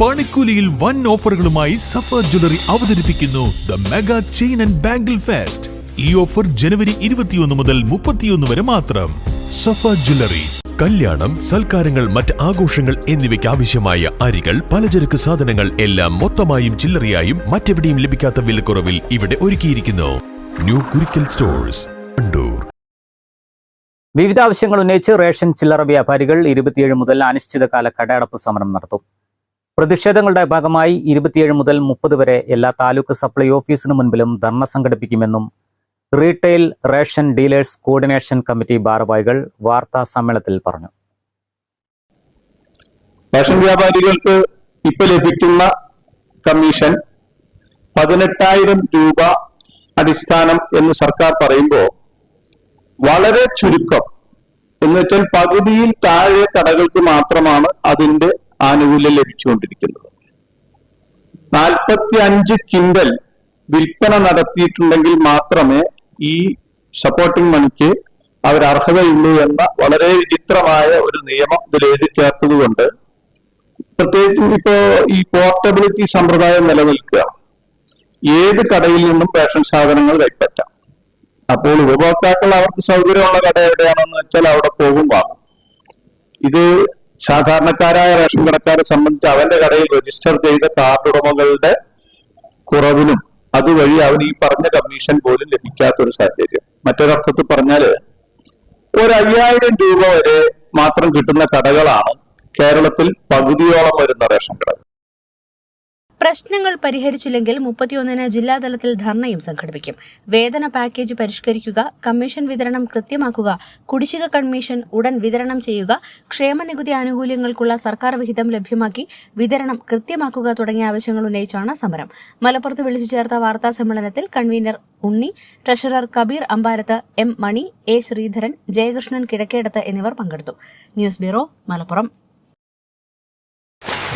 പണിക്കൂലിയിൽ വൻ ഓഫറുകളുമായി സഫർ ജ്വല്ലറി അവതരിപ്പിക്കുന്നു the mega chain and bangle fest. ഈ ഓഫർ ജനുവരി ഇരുപത്തിയൊന്ന് മുതൽ മുപ്പത്തിയൊന്ന് വരെ മാത്രം. സഫർ ജ്വല്ലറി കല്യാണം സൽക്കാരങ്ങൾ മറ്റ് ആഘോഷങ്ങൾ എന്നിവയ്ക്ക് ആവശ്യമായ അരികൾ പലചരക്ക് സാധനങ്ങൾ എല്ലാം മൊത്തമായും ചില്ലറയായും മറ്റെവിടെയും ലഭിക്കാത്ത വിലക്കുറവിൽ ഇവിടെ ഒരുക്കിയിരിക്കുന്നു. ന്യൂ കുരിക്കൽ സ്റ്റോഴ്സ് കണ്ടൂർ വിവിധ ആവശ്യങ്ങൾ ഉന്നയിച്ച് റേഷൻ ചില്ലറ വ്യാപാരികൾ ഇരുപത്തിയേഴ് മുതൽ അനിശ്ചിതകാല കടയടപ്പ് സമരം നടത്തും. പ്രതിഷേധങ്ങളുടെ ഭാഗമായി ഇരുപത്തിയേഴ് മുതൽ മുപ്പത് വരെ എല്ലാ താലൂക്ക് സപ്ലൈ ഓഫീസിനു മുൻപിലും ധർണ സംഘടിപ്പിക്കുമെന്നും retail ration dealers coordination committee ഭാരവാഹികൾ വാർത്താ സമ്മേളനത്തിൽ പറഞ്ഞു. റേഷൻ വ്യാപാരികൾക്ക് ഇപ്പൊ ലഭിക്കുന്ന കമ്മീഷൻ പതിനെട്ടായിരം രൂപ അടിസ്ഥാനം എന്ന് സർക്കാർ പറയുമ്പോൾ വളരെ ചുരുക്കം. എന്നുവെച്ചാൽ പകുതിയിൽ താഴെ കടകൾക്ക് മാത്രമാണ് അതിന്റെ ആനുകൂല്യം ലഭിച്ചുകൊണ്ടിരിക്കുന്നത്. നാൽപ്പത്തി അഞ്ച് കിൻഡൽ വിൽപ്പന നടത്തിയിട്ടുണ്ടെങ്കിൽ മാത്രമേ ഈ സപ്പോർട്ടിംഗ് മണിക്ക് അവർ അർഹതയുള്ളൂ എന്ന വളരെ വിചിത്രമായ ഒരു നിയമം ഇതിൽ എഴുതി ചേർത്തത് കൊണ്ട് പ്രത്യേകിച്ചും ഇപ്പോ ഈ പോർട്ടബിലിറ്റി സമ്പ്രദായം നിലനിൽക്കുക. ഏത് കടയിൽ നിന്നും റേഷൻ സാധനങ്ങൾ കൈപ്പറ്റാം. അപ്പോൾ ഉപഭോക്താക്കൾ അവർക്ക് സൗകര്യമുള്ള കട എവിടെയാണെന്ന് വെച്ചാൽ അവിടെ പോകും ഇത് സാധാരണക്കാരായ റേഷൻ കടക്കാരെ സംബന്ധിച്ച് അവന്റെ കടയിൽ രജിസ്റ്റർ ചെയ്ത കാർഡ് ഉടമകളുടെ കുറവിനും അതുവഴി അവൻ ഈ പറഞ്ഞ കമ്മീഷൻ പോലും ലഭിക്കാത്ത ഒരു സാഹചര്യം. മറ്റൊരർത്ഥത്തിൽ പറഞ്ഞാൽ ഒരു അയ്യായിരം രൂപ വരെ മാത്രം കിട്ടുന്ന കടകളാണ് കേരളത്തിൽ പകുതിയോളം വരുന്ന റേഷൻ കടകൾ. പ്രശ്നങ്ങൾ പരിഹരിച്ചില്ലെങ്കിൽ മുപ്പത്തിയൊന്നിന് ജില്ലാതലത്തിൽ ധർണയും സംഘടിപ്പിക്കും. വേതന പാക്കേജ് പരിഷ്കരിക്കുക കമ്മീഷൻ വിതരണം കൃത്യമാക്കുക കുടിശ്ശിക കമ്മീഷൻ ഉടൻ വിതരണം ചെയ്യുക ക്ഷേമനികുതി ആനുകൂല്യങ്ങൾക്കുള്ള സർക്കാർ വിഹിതം ലഭ്യമാക്കി വിതരണം കൃത്യമാക്കുക തുടങ്ങിയ ആവശ്യങ്ങൾ ഉന്നയിച്ചാണ് സമരം. മലപ്പുറത്ത് വിളിച്ചു ചേർത്ത വാർത്താ സമ്മേളനത്തിൽ convener Unni treasurer Kabeer Ambarath M Mani A Sreedharan Jayakrishnan Kizhakkedath എന്നിവർ പങ്കെടുത്തു. News bureau Malappuram.